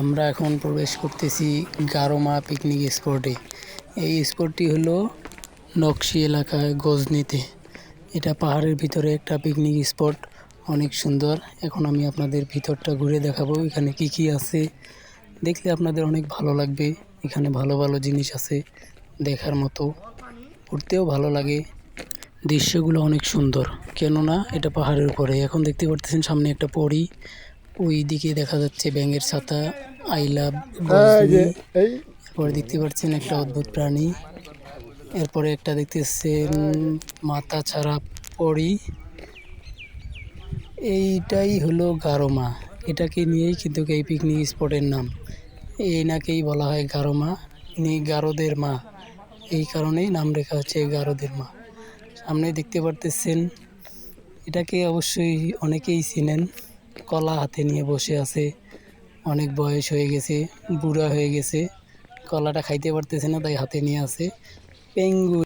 আমরা এখন প্রবেশ করতেছি গারোমা পিকনিক স্পটে এই স্পটটি হলো নকশি এলাকায় গজনিতে। এটা পাহাড়ের ভিতরে একটা পিকনিক স্পট অনেক সুন্দর। এখন আমি আপনাদের ভিতরটা ঘুরে দেখাবো, এখানে কি কি আছে। দেখলে আপনাদের অনেক ভালো লাগবে। এখানে ভালো ভালো জিনিস আছে দেখার মতো। ঘুরতেও ভালো লাগে। দৃশ্যগুলো অনেক সুন্দর। কেননা এটা পাহাড়ের উপরে। এখন দেখতে পারতেছেন সামনে একটা পরী। ওই দিকে দেখা যাচ্ছে ব্যাঙের ছাতা আই লাভ এরপরে দেখতে পাচ্ছেন একটা অদ্ভুত প্রাণী। এরপরে একটা দেখতেছেন মাথা ছাড়া পরি। এইটাই হলো গারোমা। এটাকে নিয়েই কিন্তু এই পিকনিক স্পটের নাম। এই নাকেই বলা হয় গারোমা ইনি গারোদের মা। এই কারণেই নাম রেখা হচ্ছে গারোদের মা। সামনে দেখতে পারতেছেন এটাকে অবশ্যই অনেকেই চিনেন। কলা হাতে নিয়ে বসে আছে। অনেক বয়স হয়ে গেছে, বুড়া হয়ে গেছে। কলাটা খাইতে পারতেছে না, তাই হাতে নিয়ে আছে। পেঙ্গু